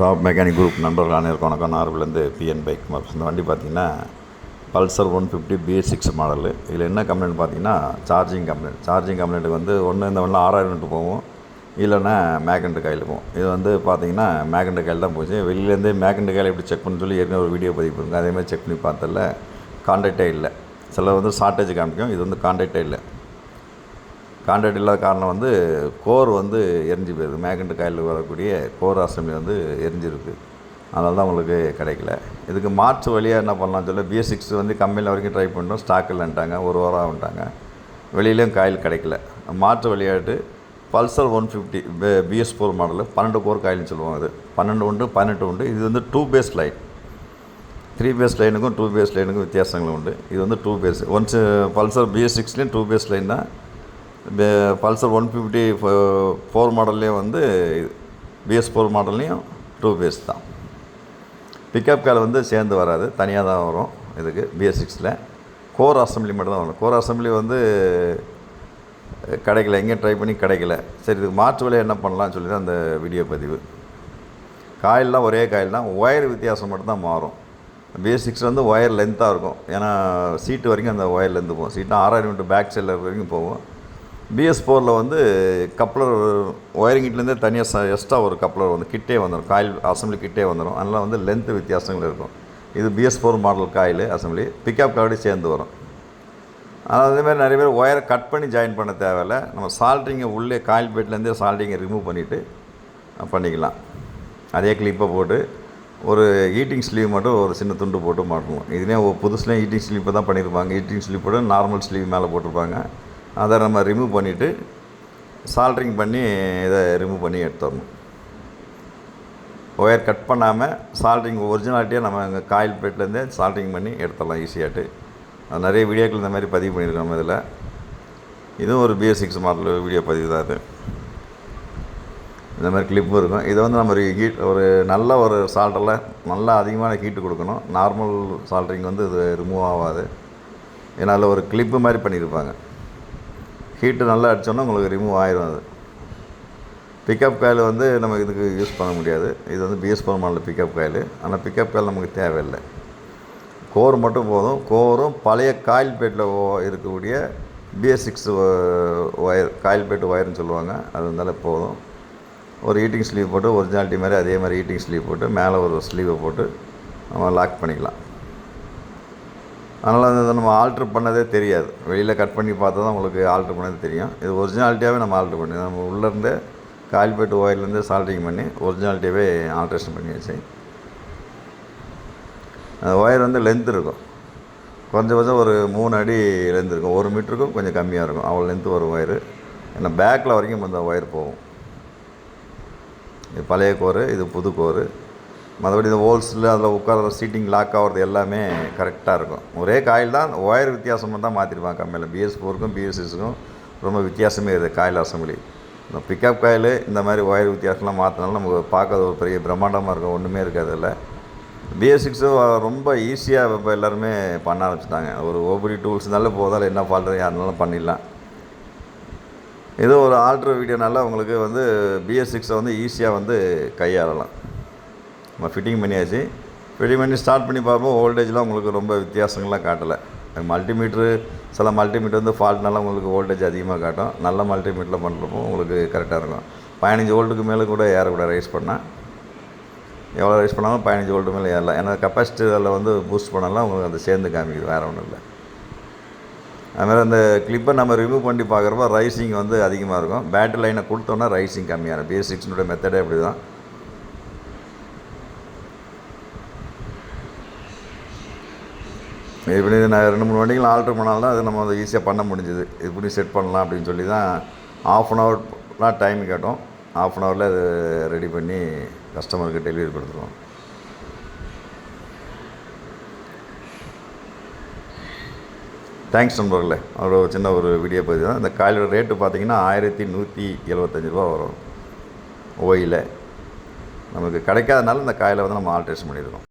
Top mechanic group நண்பர்கள் அனைவருக்கும் வணக்கம். நார்விலேருந்து பிஎன் பைக் மார்க்ஸ் இந்த வண்டி பார்த்தீங்கன்னா Pulsar one fifty B six model இதில் என்ன கம்ப்ளைண்ட் பார்த்தீங்கன்னா சார்ஜிங் கம்ப்ளைண்ட் சார்ஜிங் கம்ப்ளைண்ட்டுக்கு வந்து ஒன்று இந்த வண்டியில் ஆறாயிரம் போகும். இல்லைன்னா மேகண்ட் கையில் போகும். இது வந்து பார்த்தீங்கன்னா மேகண்ட் கையில் தான் போச்சு. வெளியிலேருந்தே மேகண்ட் கையில் எப்படி செக் பண்ண சொல்லி ஏற்கனவே ஒரு வீடியோ பதிவு பண்ணுங்க அதேமாதிரி செக் பண்ணி பார்த்ததில்ல. கான்டாக்டே இல்லை. சில வந்து ஷார்ட்டேஜ் காமிக்கும். இது வந்து கான்டாக்டே இல்லை. கான்ட்ராக்ட் இல்லாத காரணம் வந்து கோர் வந்து எரிஞ்சு போயிருது. மேகண்ட் காயில் வரக்கூடிய கோர் அசம்பிளி வந்து எரிஞ்சிருக்கு. அதனால தான் உங்களுக்கு கிடைக்கல. இதுக்கு மார்ச் வழியாக என்ன பண்ணலாம்னு சொல்லி பிஎஸ் சிக்ஸ் வந்து கம்பெனியில் வரைக்கும் ட்ரை பண்ணோம் ஸ்டாக் இல்லைன்ட்டாங்க. ஒரு வாரம் ஆகிட்டாங்க. வெளியிலையும் காயில் கிடைக்கல. மார்ச் வழியாட்டு Pulsar one fifty BS four model பன்னெண்டு கோர் காயில்னு சொல்லுவாங்க அது. பன்னெண்டு உண்டு பதினெட்டு உண்டு. இது வந்து two phase line three phase லைனுக்கும் two phase லைனுக்கும் வித்தியாசங்கள் உண்டு. இது வந்து two phase ones Pulsar BS சிக்ஸ்லேயும் two phase line தான். பல்சர் ஒன் ஃபிஃப்டி ஃபோர் மாடல்லையும் வந்து பிஎஸ் ஃபோர் மாடல்லையும் டூ பிஎஸ் தான். பிக்கப் கால் வந்து சேர்ந்து வராது தனியாக தான் வரும் இதுக்கு பிஎஸ் சிக்ஸில். கோர் அசம்பிளி மட்டும் தான் வரும். கோர் அசம்பிளி வந்து கிடைக்கல. எங்கேயும் ட்ரை பண்ணி கிடைக்கல. சரி இதுக்கு மாற்று விலை என்ன பண்ணலாம்னு சொல்லி தான் அந்த வீடியோ பதிவு. காயில்லாம் ஒரே காயில் தான் ஒயர் வித்தியாசம் மட்டும் தான் மாறும். சிக்ஸ் வந்து ஒயர் லென்த்தாக இருக்கும். ஏன்னா சீட்டு வரைக்கும் அந்த ஒயர் லென்த்து போகும். சீட்டாக ஆறாயிரம் மீட்டர் பேக் சைடில் வரைக்கும் போகும். பிஎஸ் ஃபோரில் வந்து கப்ளர் ஒயரிங் கிட்லேருந்தே தனியாக எக்ஸ்ட்ரா ஒரு கப்ளர் வந்து கிட்டே வந்துடும் காயில் அசம்பிளி கிட்டே வந்துடும் அதனால் வந்து லென்த்து வித்தியாசங்கள் இருக்கும். இது BS four model coil assembly pickup card சேர்ந்து வரும். ஆனால் அதேமாதிரி நிறைய பேர் ஒயரை கட் பண்ணி ஜாயின் பண்ண தேவையில்ல. நம்ம சால்ட்ரிங்கை உள்ளே காயில் பேட்லேருந்தே சால்ட்ரிங்கை ரிமூவ் பண்ணிவிட்டு பண்ணிக்கலாம். அதே கிளிப்பை போட்டு ஒரு ஈட்டிங் ஸ்லீவ் மட்டும் ஒரு சின்ன துண்டு போட்டு மாட்டணும். இதுலேயே புதுசுலேயும் ஈட்டிங் ஸ்லீப்பை தான் பண்ணியிருப்பாங்க ஈட்டிங் ஸ்லீவ் போட்டு நார்மல் ஸ்லீவ் மேலே போட்டிருப்பாங்க. அதை நம்ம ரிமூவ் பண்ணிவிட்டு சால்ட்ரிங் பண்ணி இதை ரிமூவ் பண்ணி எடுத்துடணும். ஒயர் கட் பண்ணாமல் சால்ட்ரிங் ஒரிஜினாலிட்டியாக நம்ம இங்கே காயில் பிளேட்லேருந்தே சால்ட்ரிங் பண்ணி எடுத்துடலாம் ஈஸியாகிட்டு அது நிறைய வீடியோக்கள் இந்த மாதிரி பதிவு பண்ணியிருக்கோம் நம்ம இதில். இதுவும் ஒரு பிஎஸ் சிக்ஸ் மாடல் வீடியோ பதிவு தான் அது இந்த மாதிரி கிளிப்பும் இருக்கும். இதை வந்து நம்ம ஒரு ஹீட் ஒரு நல்ல ஒரு சால்ட்டில் நல்லா அதிகமான ஹீட்டு கொடுக்கணும். நார்மல் சால்ட்ரிங் வந்து இது ரிமூவ் ஆகாது. ஏன்னா அதில் ஒரு கிளிப்பு மாதிரி பண்ணியிருப்பாங்க. ஹீட்டு நல்லா அடித்தோன்னா உங்களுக்கு ரிமூவ் ஆயிரும் அது. பிக்கப் காயில் வந்து நம்ம இதுக்கு யூஸ் பண்ண முடியாது. இது வந்து BS four model pickup coil ஆனால் பிக்கப் காயில் நமக்கு தேவையில்லை. கோர் மட்டும் போதும். கோரும் பழைய காயில் பேட்டில் இருக்கக்கூடிய BS six wire coil pad ஒயர்னு சொல்லுவாங்க. அது இருந்தாலே போதும். ஒரு ஹீட்டிங் ஸ்லீவ் போட்டு ஒரிஜினாலிட்டி மாதிரி அதே மாதிரி ஹீட்டிங் ஸ்லீவ் போட்டு மேலே ஒரு ஸ்லீவை போட்டு நம்ம லாக் பண்ணிக்கலாம். அதனால் அதை நம்ம ஆல்ட்ரு பண்ணதே தெரியாது. வெளியில் கட் பண்ணி பார்த்தா தான் உங்களுக்கு ஆல்ட்ரு பண்ணதே தெரியும். இது ஒரிஜினாலிட்டியாகவே நம்ம ஆல்ட்ரு பண்ணி நம்ம உள்ளேருந்தே கால்பேட்டு ஒயர்லேருந்து சால்ட்ரிங் பண்ணி ஒரிஜினாலிட்டியாகவே ஆல்ட்ரேஷன் பண்ணியாச்சு அந்த ஒயர் வந்து லென்த் இருக்கும். கொஞ்சம் ஒரு மூணு அடி லென்த் இருக்கும். ஒரு மீட்டருக்கும் கொஞ்சம் கம்மியாக இருக்கும். அவ்வளோ லென்த்து வரும் ஒயரு ஏன்னா பேக்கில் வரைக்கும் அந்த ஒயர் போகும். இது பழைய கோரு இது புது கோரு மற்றபடி இந்த ஹோல்ஸில் அதில் உட்கார சீட்டிங் லாக் ஆகிறது எல்லாமே கரெக்டாக இருக்கும். ஒரே காயில் தான் ஒயர் வித்தியாசமாக தான் மாற்றிருப்பாங்க கம்மியில் பிஎஸ் ஃபோருக்கும் பிஎஸ்எஸ்க்கும் ரொம்ப வித்தியாசமே இருக்குது காயில் அசம்பிளி இந்த பிக்கப் காயில் இந்த மாதிரி ஒயர் வித்தியாசம்லாம் மாற்றினாலும் நமக்கு பார்க்கறது ஒரு பெரிய பிரம்மாண்டமாக இருக்கும் ஒன்றுமே இருக்காது அதில். பிஎஸ் சிக்ஸும் ரொம்ப ஈஸியாக இப்போ எல்லாருமே பண்ண ஆரம்பிச்சிட்டாங்க. ஒரு ஓபடி டூல்ஸ்னால போதால் என்ன ஃபால்ட்டு யாருனாலும் பண்ணிடலாம். இது ஒரு ஆல்ட்ரு வீடியோனால உங்களுக்கு வந்து பிஎஸ் சிக்ஸை வந்து ஈஸியாக வந்து கையாளலாம். நம்ம ஃபிட்டிங் பண்ணியாச்சு. ஃபிட்டிங் பண்ணி ஸ்டார்ட் பண்ணி பார்ப்போம். ஓல்டேஜ்லாம் உங்களுக்கு ரொம்ப வித்தியாசங்கள்லாம் காட்டலை. மல்டிமீட்ரு சில மல்டிமீட்டர் வந்து ஃபால்ட்னால உங்களுக்கு வோல்டேஜ் அதிகமாக காட்டும். நல்ல மல்டிமீட்டரில் பண்ணுறப்போ உங்களுக்கு கரெக்டாக இருக்கும். பதினஞ்சு வோல்ட்டுக்கு மேலே கூட ஏறக்கூட ரைஸ் பண்ணால் எவ்வளோ ரைஸ் பண்ணாலும் பதினஞ்சு வோல்ட்டு மேலே ஏறலாம் ஏன்னா கெப்பாசிட்டி அதில் வந்து பூஸ்ட் பண்ணலாம் உங்களுக்கு அந்த சேர்ந்து காமிக்குது. வேறு ஒன்றும் இல்லை. அதுமாதிரி அந்த கிளிப்பை நம்ம ரிமூவ் பண்ணி பார்க்குறப்ப ரைசிங் வந்து அதிகமாக இருக்கும். பேட்டரி லைனை கொடுத்தோன்னா ரைசிங் கம்மியாக இருக்கும். பிஎஸ் சிக்ஸ்னுடைய மெத்தடே அப்படி தான் இப்படி நான் ரெண்டு மூணு வண்டிகள் ஆல்ட்ரு பண்ணால் தான் அது நம்ம அதை ஈஸியாக பண்ண முடிஞ்சுது. பண்ணி செட் பண்ணலாம் அப்படின்னு சொல்லி தான் ஆஃப் அன் ஹவர்லாம் டைம் கேட்டோம். ஆஃப் அன் ஹவரில் அது ரெடி பண்ணி கஸ்டமருக்கு டெலிவரி கொடுத்துருவோம். தேங்க்ஸ் நண்பர்களே. அவ்வளோ சின்ன ஒரு வீடியோ பதிவு தான். இந்த காயிலோட ரேட்டு பார்த்தீங்கன்னா ஆயிரத்தி நூற்றி எழுபத்தஞ்சி ரூபா வரும். ஓயில் நமக்கு கிடைக்காதனால இந்த காயில் வந்து நம்ம ஆல்ட்ரேஷன் பண்ணியிருக்கோம்